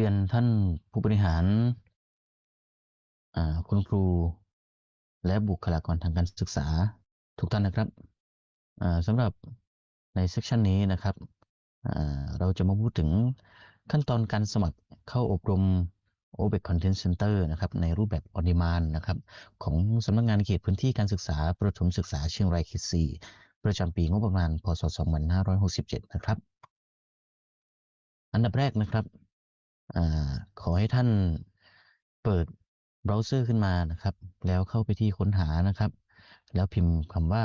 เรียนท่านผู้บริหาร คุณครู และบุคลากรทางการศึกษาทุกท่านนะครับสำหรับในเซสชันนี้นะครับ เราจะมาพูดถึงขั้นตอนการสมัครเข้าอบรม OBEC Content Center นะครับในรูปแบบ On Demand นะครับของสำนักงานเขตพื้นที่การศึกษา ประถมศึกษาเชียงรายเขต4ประจำปีงบประมาณ พศ 2567 นะครับ อันดับแรกนะครับ ขอให้ท่านเปิดเบราว์เซอร์ขึ้นมานะครับ แล้วเข้าไปที่ค้นหานะครับ แล้วพิมพ์คำว่า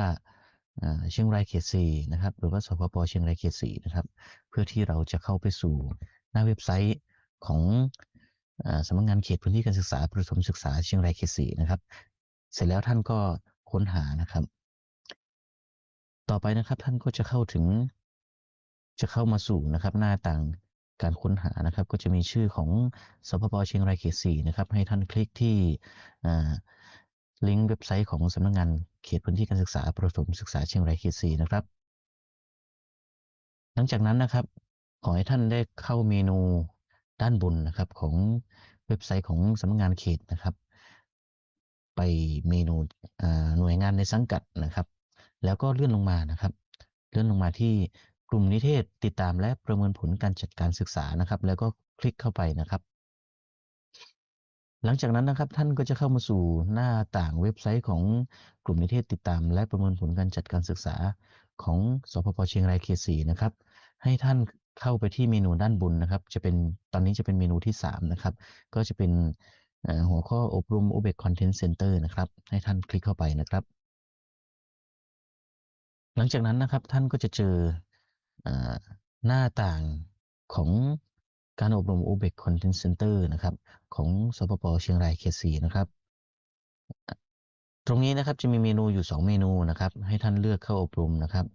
อ่าเชียงรายเขต4นะครับ หรือว่าสพปเชียงรายเขต4นะครับ เพื่อที่เราจะเข้าไปสู่หน้าเว็บไซต์ของอสำนักงานเขตพื้นที่การศึกษาประถมศึกษาเชียงรายเขต4นะครับ เสร็จแล้วท่านก็ค้นหานะครับ ต่อไปนะครับท่านก็จะเข้าถึงจะเข้ามาสู่นะครับ หน้าต่าง การค้นหานะครับ ก็จะมีชื่อของสพปเชียงรายเขต4นะครับ ให้ท่านคลิกที่ลิงก์เว็บไซต์ของสำนักงานเขตพื้นที่การศึกษาประถมศึกษาเชียงรายเขต4นะครับ หลังจากนั้นนะครับ ขอให้ท่านได้เข้าเมนูด้านบนนะครับของเว็บไซต์ของสำนักงานเขตนะครับ ไปเมนูหน่วยงานในสังกัดนะครับ แล้วก็เลื่อนลงมานะครับ เลื่อนลงมาที่ กลุ่มนิเทศติดตามและประเมินผลการจัดการศึกษานะครับ แล้วก็คลิกเข้าไปนะครับ หลังจากนั้นนะครับท่านก็จะเข้ามาสู่หน้าต่างเว็บไซต์ของกลุ่มนิเทศติดตาม และประเมินผลการจัดการศึกษาของสพปเชียงรายเขต4นะครับ ให้ท่านเข้าไปที่เมนูด้านบนนะครับ จะเป็นตอนนี้จะเป็นเมนูที่ 3 นะครับ ก็จะเป็นหัวข้ออบรม OBEC Content Center นะครับ ให้ท่านคลิกเข้าไปนะครับ หลังจากนั้นนะครับท่านก็จะเจอ หน้าต่างของการอบรม OBEC Content Center นะครับ ของสปปเชียงรายเขต4นะครับ ตรงนี้นะครับจะมีเมนูอยู่ 2 เมนูนะครับ ให้ท่านเลือกเข้าอบรมนะครับ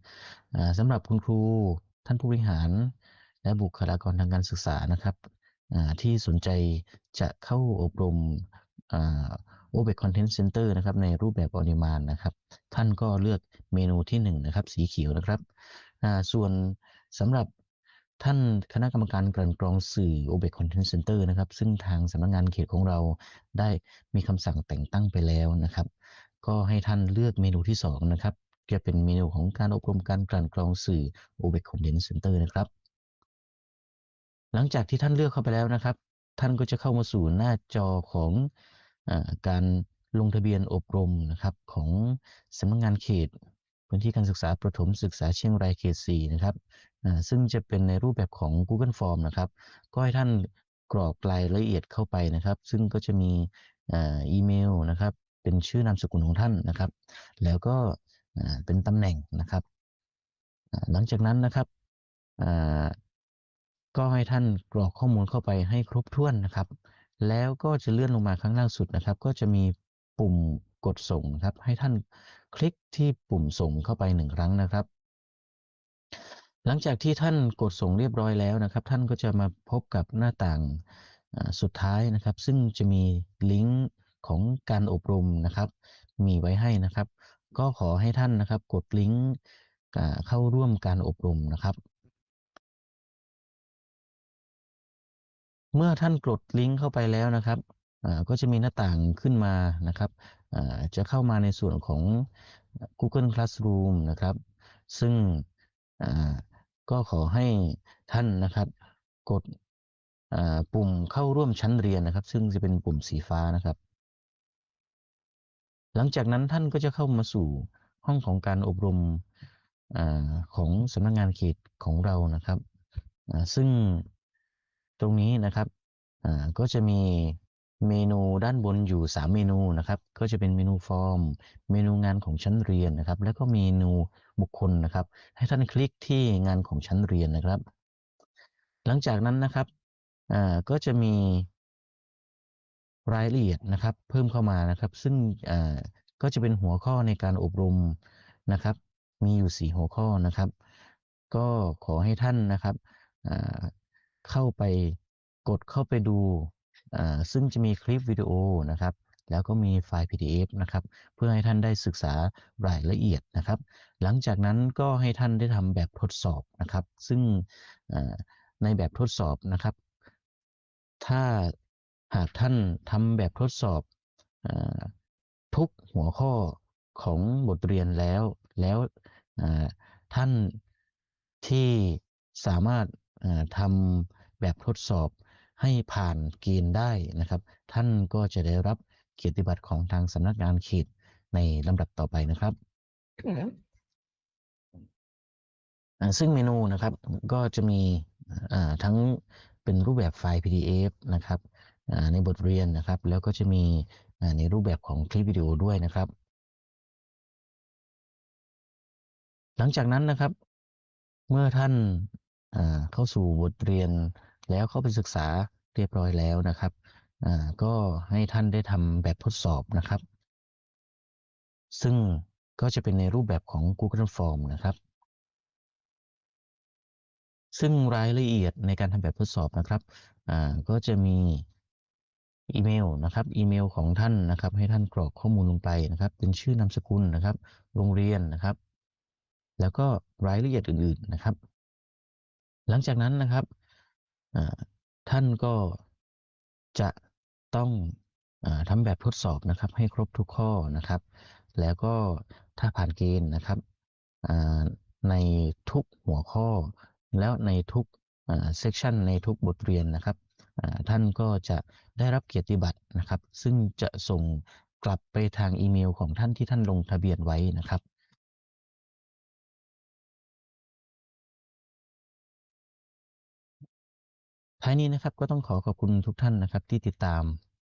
สำหรับคุณครูท่านผู้บริหาร และบุคลากรทางการศึกษานะครับที่สนใจจะเข้าอบรมอ่า OBEC Content Center นะครับในรูปแบบ On Demand นะครับ ท่านก็เลือกเมนูที่1นะครับสีเขียวนะครับส่วน สำหรับท่านคณะกรรมการกลั่นกรองสื่อ OBEC Content Center นะครับ ซึ่งทางสำนักงานเขตของเราได้มีคำสั่งแต่งตั้งไปแล้วนะครับ ก็ให้ท่านเลือกเมนูที่ 2 นะครับ จะเป็นเมนูของการอบรมการกลั่นกรองสื่อ OBEC Content Center นะครับ หลังจากที่ท่านเลือกเข้าไปแล้วนะครับ ท่านก็จะเข้ามาสู่หน้าจอของอการลงทะเบียนอบรมนะครับของสำนักงานเขตพื้นที่การศึกษาประถมศึกษาเชียงรายเขต 4 นะครับ ซึ่งจะเป็นในรูปแบบของ Google Form นะครับ ก็ให้ท่านกรอกรายละเอียดเข้าไปนะครับ ซึ่งก็จะมีอีเมลนะครับ เป็นชื่อนามสกุลของท่านนะครับ แล้วก็เป็นตำแหน่งนะครับ หลังจากนั้นนะครับก็ให้ท่านกรอกข้อมูลเข้าไปให้ครบถ้วนนะครับ แล้วก็จะเลื่อนลงมาข้างล่างสุดนะครับ ก็จะมีปุ่มกดส่งนะครับ ให้ท่านคลิกที่ปุ่มส่งเข้าไปหนึ่งครั้งนะครับ หลังจากที่ท่านกดส่งเรียบร้อยแล้วนะครับ ท่านก็จะมาพบกับหน้าต่างสุดท้ายนะครับ ซึ่งจะมีลิงก์ของการอบรมนะครับ มีไว้ให้นะครับ ก็ขอให้ท่านนะครับกดลิงก์เข้าร่วมการอบรมนะครับ เมื่อท่านกดลิงก์เข้าไปแล้วนะครับก็จะมีหน้าต่างขึ้นมานะครับจะเข้ามาในส่วนของ Google Classroom นะครับ ซึ่ง ก็ขอให้ท่านนะครับ กดปุ่มเข้าร่วมชั้นเรียนนะครับ ซึ่งจะเป็นปุ่มสีฟ้านะครับ หลังจากนั้นท่านก็จะเข้ามาสู่ห้องของการอบรมอของสำนักงานเขตของเรานะครับซึ่งตรงนี้นะครับก็จะมี เมนูด้านบนอยู่ 3 เมนูนะครับ ก็จะเป็นเมนูฟอร์ม เมนูงานของชั้นเรียนนะครับ แล้วก็เมนูบุคคลนะครับ ให้ท่านคลิกที่งานของชั้นเรียนนะครับ หลังจากนั้นนะครับก็จะมีรายละเอียดนะครับ เพิ่มเข้ามานะครับ ซึ่งก็จะเป็นหัวข้อในการอบรมนะครับ มีอยู่ 4 หัวข้อนะครับ ก็ขอให้ท่านนะครับเข้าไปกดเข้าไปดู ซึ่งจะมีคลิปวิดีโอนะครับแล้วก็มีไฟล์ PDF นะครับเพื่อให้ท่านได้ศึกษารายละเอียดนะครับ หลังจากนั้นก็ให้ท่านได้ทำแบบทดสอบนะครับ ซึ่งในแบบทดสอบนะครับ ถ้าหากท่านทำแบบทดสอบอทุกหัวข้อของบทเรียนแล้วแล้วท่านที่สามารถทำแบบทดสอบ ให้ผ่านเกณฑ์ได้นะครับ ท่านก็จะได้รับเกียรติบัตรของทางสำนักงานเขตในลำดับต่อไปนะครับอ่าซึ่งเมนูนะครับก็จะมีอ่าทั้งเป็นรูปแบบไฟล์ PDF นะครับอ่าในบทเรียนนะครับ แล้วก็จะมีอ่าในรูปแบบของคลิปวิดีโอด้วยนะครับ หลังจากนั้นนะครับ เมื่อท่านอ่าเข้าสู่บทเรียน แล้วเข้าไปศึกษาเรียบร้อยแล้วนะครับอ่าก็ให้ท่านได้ทำแบบทดสอบนะครับ ซึ่งก็จะเป็นในรูปแบบของ Google Form นะครับ ซึ่งรายละเอียดในการทำแบบทดสอบนะครับอ่าก็จะมีอีเมลนะครับ อีเมลของท่านนะครับ ให้ท่านกรอกข้อมูลลงไปนะครับ เป็นชื่อนามสกุลนะครับ โรงเรียนนะครับ แล้วก็รายละเอียดอื่น ๆนะครับ หลังจากนั้นนะครับ ท่านก็จะต้องอทำแบบทดสอบนะครับ ให้ครบทุกข้อนะครับ แล้วก็ถ้าผ่านเกณฑ์นะครับในทุกหัวข้อ แล้วในทุกเซกชันในทุกบทเรียนนะครับท่านก็จะได้รับเกียรติบัตรนะครับ ซึ่งจะส่งกลับไปทางอีเมลของท่านที่ท่านลงทะเบียนไว้นะครับ ท้ายนี้นะครับก็ต้องขอขอบคุณทุกท่านนะครับที่ติดตาม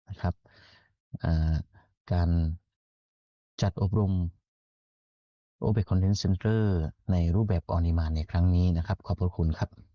นะครับการจัดอบรม o b e c Content Center ในรูปแบบออนไลน์ในครั้งนี้นะครับ ขอบพระคุณครับ